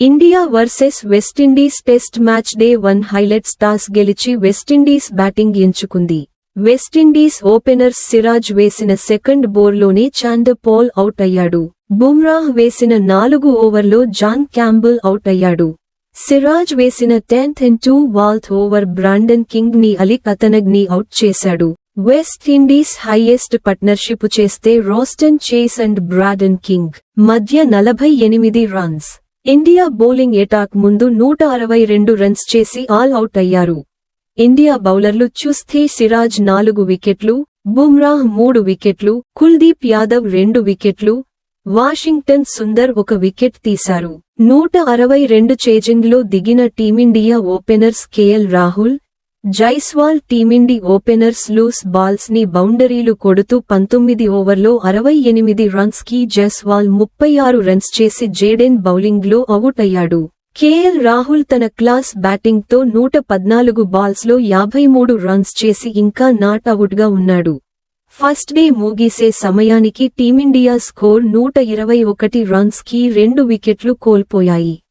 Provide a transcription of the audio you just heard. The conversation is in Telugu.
India versus West Indies test match day one highlights toss గెలిచి వెస్టిండీస్ బ్యాటింగ్ ఎంచుకుంది. వెస్టిండీస్ ఓపెనర్ సిరాజ్ వేసిన సెకండ్ బోర్లోనే చాంద పాల్ అవుట్ అయ్యాడు. బుమ్రాహ్ వేసిన నాలుగు ఓవర్లో జాన్ క్యాంబుల్ అవుట్ అయ్యాడు. సిరాజ్ వేసిన tenth and twelfth over Brandon కింగ్ని Ali కథనగ్ని అవుట్ చేశాడు. వెస్ట్ ఇండీస్ హైయెస్ట్ పార్ట్నర్షిప్ చేస్తే Roston Chase and Brandon King. మధ్య నలభై ఎనిమిది రన్స్. ఇండియా బౌలింగ్ ఎటాక్ ముందు నూట అరవై రెండు రన్స్ చేసి ఆల్ అవుట్ అయ్యారు. ఇండియా బౌలర్లు చుస్థీ సిరాజ్ నాలుగు వికెట్లు బుమ్రాహ్ మూడు వికెట్లు కుల్దీప్ యాదవ్ రెండు వికెట్లు వాషింగ్టన్ సుందర్ ఒక వికెట్ తీశారు. నూట అరవై రెండు చేజింగ్లో దిగిన team India openers K L Rahul Jaiswal team India openers loose బాల్స్ని boundaries కొడుతూ పంతొమ్మిది ఓవర్లో అరవై ఎనిమిది రన్స్కి జైస్వాల్ ముప్పై ఆరు రన్స్ చేసి జేడెన్ బౌలింగ్లో అవుట్ అయ్యాడు కేఎల్ రాహుల్ తన క్లాస్ బ్యాటింగ్తో నూట పద్నాలుగు బాల్స్లో యాభై మూడు రన్స్ చేసి ఇంకా నాట్ అవుట్గా ఉన్నాడు. ఫస్ట్ డే ముగిసే సమయానికి టీమిండియా స్కోర్ నూట ఇరవై ఒకటి రన్స్కి రెండు వికెట్లు కోల్పోయాయి.